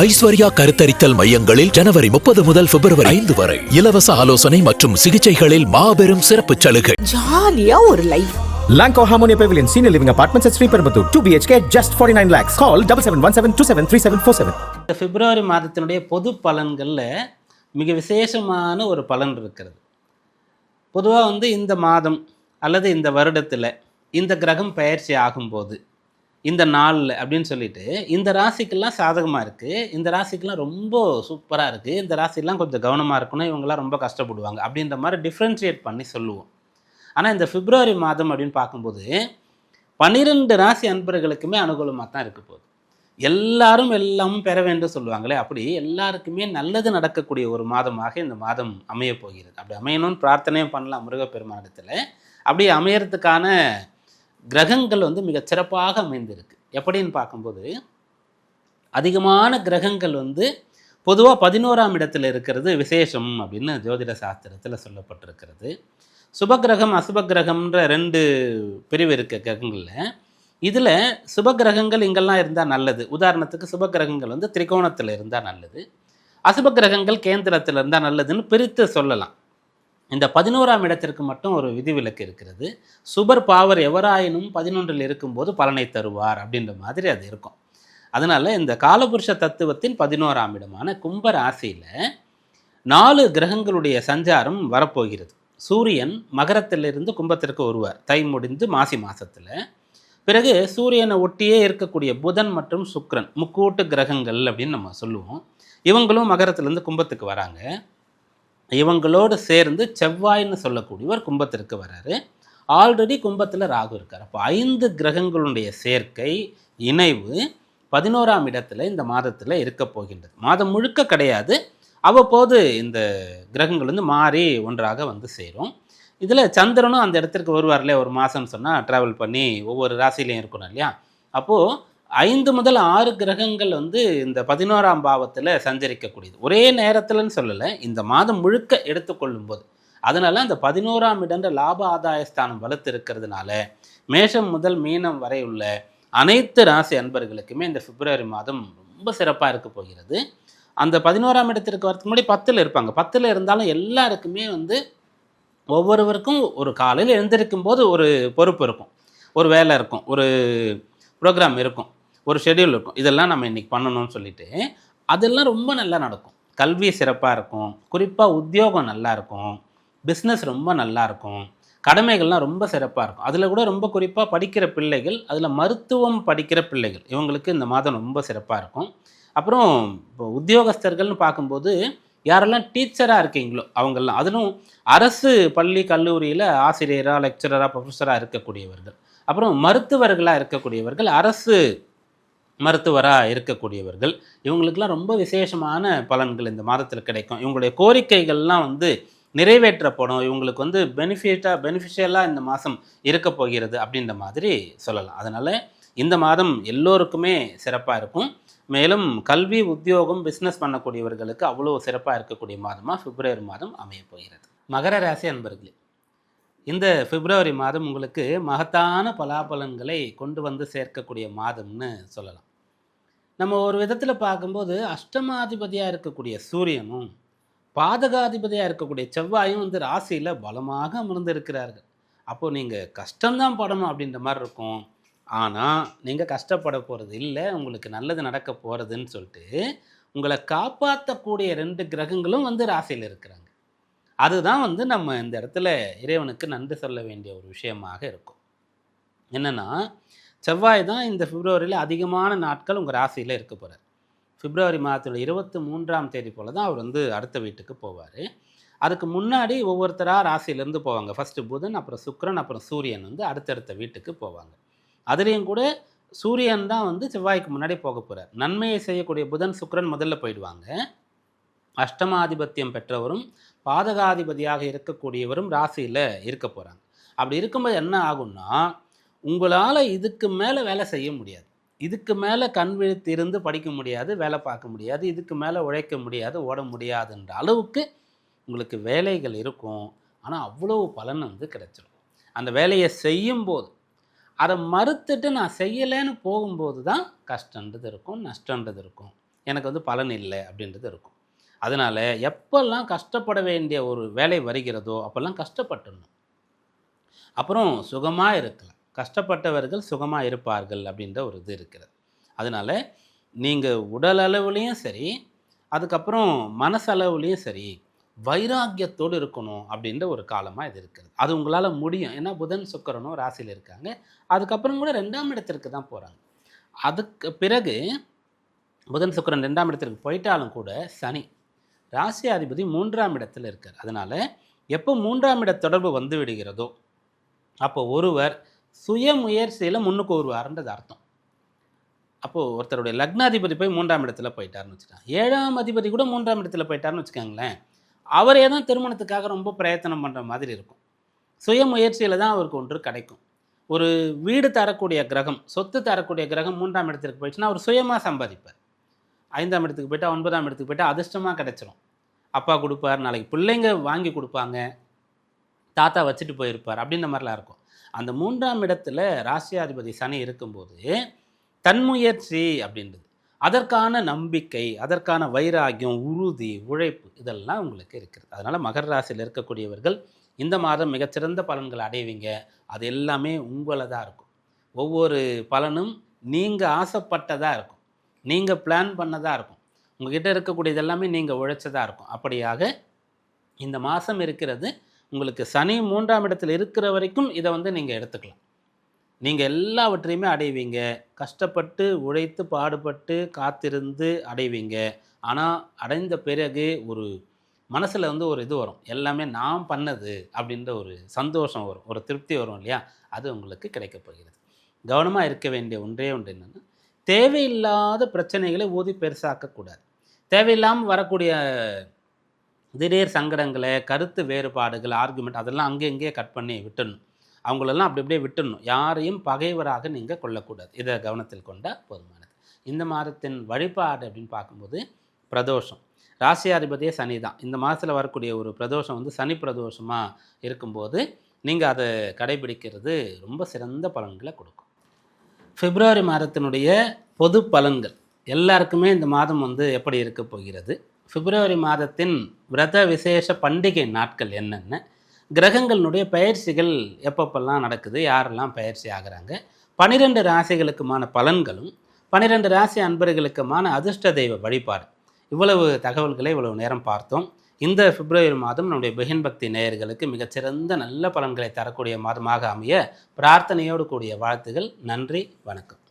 ஐஸ்வர்யா கருத்தரித்தல் மையங்களில் ஜனவரி முப்பது முதல் பிப்ரவரி ஐந்து வரை. இலவச ஆலோசனை மற்றும் சிகிச்சைகளில் மாபெரும் சிறப்பு சலுகை. ஜாலியா ஒரு life Lanco Harmonia Pavilion, Senior Living Apartments at Perambatoor, 2 BHK, just 49 lakhs. Call 7717273747. இந்த பிப்ரவரி மாதத்தினுடைய பொது பலன்களில் மிக விசேஷமான ஒரு பலன் இருக்கிறது. பொதுவாக வந்து இந்த மாதம் அல்லது இந்த வருடத்தில் இந்த கிரகம் பயிற்சி ஆகும்போது இந்த நாளில் அப்படின்னு சொல்லிட்டு இந்த ராசிக்கெல்லாம் சாதகமாக இருக்குது இந்த ராசிக்கெல்லாம் ரொம்ப சூப்பராக இருக்குது இந்த ராசிக்கெல்லாம் கொஞ்சம் கவனமாக இருக்கணும். இவங்கெல்லாம் ரொம்ப கஷ்டப்படுவாங்க அப்படின்ற மாதிரி டிஃப்ரென்ஷியேட் பண்ணி சொல்லுவோம். ஆனால் இந்த பிப்ரவரி மாதம் அப்படின்னு பார்க்கும்போது பன்னிரெண்டு ராசி அன்பர்களுக்குமே அனுகூலமாக தான் இருக்க போகுது. எல்லாரும் எல்லாமும் பெற வேண்டும் சொல்லுவாங்களே அப்படி எல்லாருக்குமே நல்லது நடக்கக்கூடிய ஒரு மாதமாக இந்த மாதம் அமைய போகிறது. அப்படி அமையணும்னு பிரார்த்தனையும் பண்ணலாம் முருகப்பெருமானிடத்தில். அப்படி அமையறதுக்கான கிரகங்கள் வந்து மிக சிறப்பாக அமைந்திருக்கு. எப்படின்னு பார்க்கும்போது அதிகமான கிரகங்கள் வந்து பொதுவாக பதினோராம் இடத்துல இருக்கிறது விசேஷம் அப்படின்னு ஜோதிட சாஸ்திரத்தில் சொல்லப்பட்டிருக்கிறது. சுபகிரகம் அசுபகிரகம்ன்ற ரெண்டு பிரிவு இருக்க கிரகங்களில் இதில் சுபகிரகங்கள் இங்கெல்லாம் இருந்தால் நல்லது. உதாரணத்துக்கு சுபகிரகங்கள் வந்து திரிகோணத்தில் இருந்தால் நல்லது. அசுபகிரகங்கள் கேந்திரத்தில் இருந்தால் நல்லதுன்னு பிரித்து சொல்லலாம். இந்த பதினோராம் இடத்திற்கு மட்டும் ஒரு விதிவிலக்கு இருக்கிறது. சுபர் பாவர் எவராயினும் பதினொன்றில் இருக்கும்போது பலனை தருவார் அப்படின்ற மாதிரி அது இருக்கும். அதனால் இந்த காலபுருஷ தத்துவத்தின் பதினோராம் இடமான கும்ப ராசியில் நாலு கிரகங்களுடைய சஞ்சாரம் வரப்போகிறது. சூரியன் மகரத்திலிருந்து கும்பத்திற்கு வருவார். தை முடிந்து மாசி மாதத்தில் பிறகு சூரியனை ஒட்டியே இருக்கக்கூடிய புதன் மற்றும் சுக்ரன் முக்கூட்டு கிரகங்கள் அப்படின்னு நம்ம சொல்லுவோம். இவங்களும் மகரத்திலேருந்து கும்பத்துக்கு வராங்க. இவங்களோடு சேர்ந்து செவ்வாய்னு சொல்லக்கூடியவர் கும்பத்திற்கு வர்றாரு ஆல்ரெடி கும்பத்தில் ராகு இருக்கார். அப்போ ஐந்து கிரகங்களுடைய சேர்க்கை இணைவு பதினோராம் இடத்துல இந்த மாதத்தில் இருக்க போகின்றது. மாதம் முழுக்க கிடையாது. அவ்வப்போது இந்த கிரகங்கள் வந்து மாறி ஒன்றாக வந்து சேரும். இதில் சந்திரனும் அந்த இடத்திற்கு வருவார்லையே ஒரு மாதம்னு சொன்னால் ட்ராவல் பண்ணி ஒவ்வொரு ராசிலையும் இருக்கணும் இல்லையா? அப்போது ஐந்து முதல் ஆறு கிரகங்கள் வந்து இந்த பதினோராம் பாவத்தில் சஞ்சரிக்கக்கூடியது. ஒரே நேரத்தில்னு சொல்லலை இந்த மாதம் முழுக்க எடுத்துக்கொள்ளும் போது அதனால் அந்த பதினோராம் இடன்ற லாப ஆதாயஸ்தானம் வலுத்து இருக்கிறதுனால மேஷம் முதல் மீனம் வரை உள்ள அனைத்து ராசி அன்பர்களுக்குமே இந்த பிப்ரவரி மாதம் ரொம்ப சிறப்பாக இருக்க போகிறது. அந்த பதினோராம் இடத்திற்கு வரதுக்கு முன்னாடி பத்தில் இருப்பாங்க. பத்தில் இருந்தாலும் எல்லாருக்குமே வந்து ஒவ்வொருவருக்கும் ஒரு காலையில் எழுந்திருக்கும் போது ஒரு பொறுப்பு இருக்கும். ஒரு வேலை இருக்கும். ஒரு ப்ரோக்ராம் இருக்கும். ஒரு ஷெட்யூல் இருக்கும். இதெல்லாம் நம்ம இன்றைக்கி பண்ணணும்னு சொல்லிட்டு அதெல்லாம் ரொம்ப நல்லா நடக்கும். கல்வி சிறப்பாக இருக்கும். குறிப்பாக உத்தியோகம் நல்லா இருக்கும். பிஸ்னஸ் ரொம்ப நல்லா இருக்கும். கடமைகள்லாம் ரொம்ப சிறப்பாக இருக்கும். அதில் கூட ரொம்ப குறிப்பாக படிக்கிற பிள்ளைகள் அதில் மருத்துவம் படிக்கிற பிள்ளைகள் இவங்களுக்கு இந்த மாதம் ரொம்ப சிறப்பாக இருக்கும். அப்புறம் இப்போ உத்தியோகஸ்தர்கள்னு பார்க்கும்போது யாரெல்லாம் டீச்சராக இருக்கீங்களோ அவங்கெல்லாம் அதிலும் அரசு பள்ளி கல்லூரியில் ஆசிரியராக லெக்சரராக ப்ரொஃபஸராக இருக்கக்கூடியவர்கள். அப்புறம் மருத்துவர்களாக இருக்கக்கூடியவர்கள் அரசு மருத்துவராக இருக்கக்கூடியவர்கள் இவங்களுக்கெல்லாம் ரொம்ப விசேஷமான பலன்கள் இந்த மாதத்தில் கிடைக்கும். இவங்களுடைய கோரிக்கைகள்லாம் வந்து நிறைவேற்றப்படும். இவங்களுக்கு வந்து பெனிஃபிட்டாக பெனிஃபிஷியலாக இந்த மாதம் இருக்க போகிறது அப்படின்ற மாதிரி சொல்லலாம். அதனால் இந்த மாதம் எல்லோருக்குமே சிறப்பாக இருக்கும். மேலும் கல்வி உத்தியோகம் பிஸ்னஸ் பண்ணக்கூடியவர்களுக்கு அவ்வளோ சிறப்பாக இருக்கக்கூடிய மாதமாக பிப்ரவரி மாதம் அமைய போகிறது. மகர ராசி அன்பர்களே இந்த பிப்ரவரி மாதம் உங்களுக்கு மகத்தான பலாபலன்களை கொண்டு வந்து சேர்க்கக்கூடிய மாதம்னு சொல்லலாம். நம்ம ஒரு விதத்தில் பார்க்கும்போது அஷ்டமாதிபதியாக இருக்கக்கூடிய சூரியனும் பாதகாதிபதியாக இருக்கக்கூடிய செவ்வாயும் வந்து ராசியில் பலமாக அமர்ந்திருக்கிறார்கள். அப்போது நீங்கள் கஷ்டம்தான் படணும் அப்படின்ற மாதிரி இருக்கும். ஆனால் நீங்கள் கஷ்டப்பட போகிறது இல்லை உங்களுக்கு நல்லது நடக்க போகிறதுன்னு சொல்லிட்டு உங்களை காப்பாற்றக்கூடிய ரெண்டு கிரகங்களும் வந்து ராசியில் இருக்கிறாங்க. அதுதான் வந்து நம்ம இந்த இடத்துல இறைவனுக்கு நன்றி சொல்ல வேண்டிய ஒரு விஷயமாக இருக்கும். என்னென்னா செவ்வாய் தான் இந்த பிப்ரவரியில் அதிகமான நாட்கள் உங்கள் ராசியில் இருக்க போகிறார் பிப்ரவரி மாதத்தோட இருபத்தி மூன்றாம் தேதி போல் தான் அவர் வந்து அடுத்த வீட்டுக்கு போவார். அதுக்கு முன்னாடி ஒவ்வொருத்தராக ராசியிலேருந்து போவாங்க. ஃபஸ்ட்டு புதன் அப்புறம் சுக்ரன் அப்புறம் சூரியன் வந்து அடுத்தடுத்த வீட்டுக்கு போவாங்க. அதுலேயும் கூட சூரியன் தான் வந்து செவ்வாய்க்கு முன்னாடி போக போகிறார் நன்மையை செய்யக்கூடிய புதன் சுக்ரன் முதல்ல போயிடுவாங்க. அஷ்டமாதிபத்தியம் பெற்றவரும் பாதகாதிபதியாக இருக்கக்கூடியவரும் ராசியில் இருக்க போகிறாங்க அப்படி இருக்கும்போது என்ன ஆகும்னா உங்களால் இதுக்கு மேலே வேலை செய்ய முடியாது. இதுக்கு மேலே கண் விழித்து இருந்து படிக்க முடியாது வேலை பார்க்க முடியாது இதுக்கு மேலே உழைக்க முடியாது ஓட முடியாதுன்ற அளவுக்கு உங்களுக்கு வேலைகள் இருக்கும். ஆனால் அவ்வளோ பலன் வந்து கிடைச்சிடும் அந்த வேலையை செய்யும்போது அதை மறுத்துட்டு நான் செய்யலைன்னு போகும்போது தான் கஷ்டன்றது இருக்கும் நஷ்டன்றது இருக்கும். எனக்கு வந்து பலன் இல்லை அப்படின்றது இருக்கும். அதனால் எப்பெல்லாம் கஷ்டப்பட வேண்டிய ஒரு வேலை வருகிறதோ அப்போல்லாம் கஷ்டப்பட்டுடணும். அப்புறம் சுகமாக இருக்கலாம். கஷ்டப்பட்டவர்கள் சுகமாக இருப்பார்கள் அப்படின்ற ஒரு இது இருக்கிறது. அதனால் நீங்கள் உடல் அளவுலேயும் சரி அதுக்கப்புறம் மனசளவுலேயும் சரி வைராக்கியத்தோடு இருக்கணும் அப்படின்ற ஒரு காலமாக இது இருக்கிறது. அது உங்களால் முடியும். ஏன்னா புதன் சுக்கரனும் ராசியில் இருக்காங்க. அதுக்கப்புறம் கூட ரெண்டாம் இடத்திற்கு தான் போகிறாங்க அதுக்கு பிறகு புதன் சுக்கரன் ரெண்டாம் இடத்திற்கு போயிட்டாலும் கூட சனி ராசியாதிபதி மூன்றாம் இடத்தில் இருக்கார். அதனால் எப்போ மூன்றாம் இட தொடர்பு வந்து விடுகிறதோ அப்போ ஒருவர் சுய முயற்சியில் முன்னுக்கு வருவார்ன்றது அர்த்தம். அப்போது ஒருத்தருடைய லக்னாதிபதி போய் மூன்றாம் இடத்துல போயிட்டாருன்னு வச்சுக்கலாம் ஏழாம் அதிபதி கூட மூன்றாம் இடத்துல போயிட்டாருன்னு வச்சுக்கோங்களேன். அவரே தான் திருமணத்துக்காக ரொம்ப பிரயத்தனம் பண்ணுற மாதிரி இருக்கும். சுய முயற்சியில் தான் அவருக்கு ஒன்று கிடைக்கும். ஒரு வீடு தரக்கூடிய கிரகம் சொத்து தரக்கூடிய கிரகம் மூன்றாம் இடத்திற்கு போயிடுச்சுன்னா அவர் சுயமாக சம்பாதிப்பார். ஐந்தாம் இடத்துக்கு போயிட்டா ஒன்பதாம் இடத்துக்கு போயிட்டா அதிர்ஷ்டமாக கிடச்சிரும். அப்பா கொடுப்பார் நாளைக்கு பிள்ளைங்க வாங்கி கொடுப்பாங்க தாத்தா வச்சுட்டு போயிருப்பார் அப்படின்ற மாதிரிலாம் இருக்கும். அந்த மூன்றாம் இடத்துல ராசியாதிபதி சனி இருக்கும்போது தன்முயற்சி அப்படின்றது. அதற்கான நம்பிக்கை அதற்கான வைராகியம் உறுதி உழைப்பு இதெல்லாம் உங்களுக்கு இருக்கிறது. அதனால் மகர ராசியில் இருக்கக்கூடியவர்கள் இந்த மாதம் மிகச்சிறந்த பலன்கள் அடைவீங்க. அது எல்லாமே உங்களை தான் இருக்கும். ஒவ்வொரு பலனும் நீங்கள் ஆசைப்பட்டதாக இருக்கும். நீங்கள் பிளான் பண்ணதாக இருக்கும். உங்ககிட்ட இருக்கக்கூடியது எல்லாமே நீங்கள் உழைச்சதாக இருக்கும். அப்படியாக இந்த மாதம் இருக்கிறது உங்களுக்கு சனி மூன்றாம் இடத்தில் இருக்கிற வரைக்கும் இதை வந்து நீங்கள் எடுத்துக்கலாம். நீங்கள் எல்லாவற்றையுமே அடைவீங்க. கஷ்டப்பட்டு உழைத்து பாடுபட்டு காத்திருந்து அடைவீங்க. ஆனால் அடைந்த பிறகு ஒரு மனசில் வந்து ஒரு இது வரும். எல்லாமே நான் பண்ணது அப்படின்ற ஒரு சந்தோஷம் வரும். ஒரு திருப்தி வரும் இல்லையா? அது உங்களுக்கு கிடைக்கப் போகிறது. கவனமாக இருக்க வேண்டிய ஒன்றே ஒன்று என்னென்னா தேவையில்லாத பிரச்சனைகளை ஊதி பெருசாக்கக்கூடாது தேவையில்லாமல் வரக்கூடிய திடீர் சங்கடங்களை கருத்து வேறுபாடுகள் ஆர்குமெண்ட் அதெல்லாம் அங்கே இங்கேயே கட் பண்ணி விட்டுடணும் அவங்களெல்லாம் அப்படி அப்படியே விட்டுடணும் யாரையும் பகைவராக நீங்கள் கொள்ளக்கூடாது இதை கவனத்தில் கொண்டால் போதுமானது. இந்த மாதத்தின் வழிபாடு அப்படின்னு பார்க்கும்போது பிரதோஷம். ராசியாதிபதியே சனி தான். இந்த மாதத்தில் வரக்கூடிய ஒரு பிரதோஷம் வந்து சனி பிரதோஷமாக இருக்கும்போது நீங்கள் அதை கடைபிடிக்கிறது ரொம்ப சிறந்த பலன்களை கொடுக்கும். பிப்ரவரி மாதத்தினுடைய பொது பலன்கள். எல்லாருக்குமே இந்த மாதம் வந்து எப்படி இருக்க போகிறது? பிப்ரவரி மாதத்தின் விரத விசேஷ பண்டிகை நாட்கள் என்னென்ன? கிரகங்களினுடைய பயிற்சிகள் எப்பப்பெல்லாம் நடக்குது? யாரெல்லாம் பயிற்சி ஆகிறாங்க? பனிரெண்டு ராசிகளுக்குமான பலன்களும் பனிரெண்டு ராசி அன்பர்களுக்குமான அதிர்ஷ்ட தெய்வ வழிபாடு இவ்வளவு தகவல்களை இவ்வளவு நேரம் பார்த்தோம். இந்த பிப்ரவரி மாதம் நம்முடைய பிகின் பக்தி நேயர்களுக்கு மிகச்சிறந்த நல்ல பலன்களை தரக்கூடிய மாதமாக அமைய பிரார்த்தனையோடு கூடிய வாழ்த்துகள். நன்றி வணக்கம்.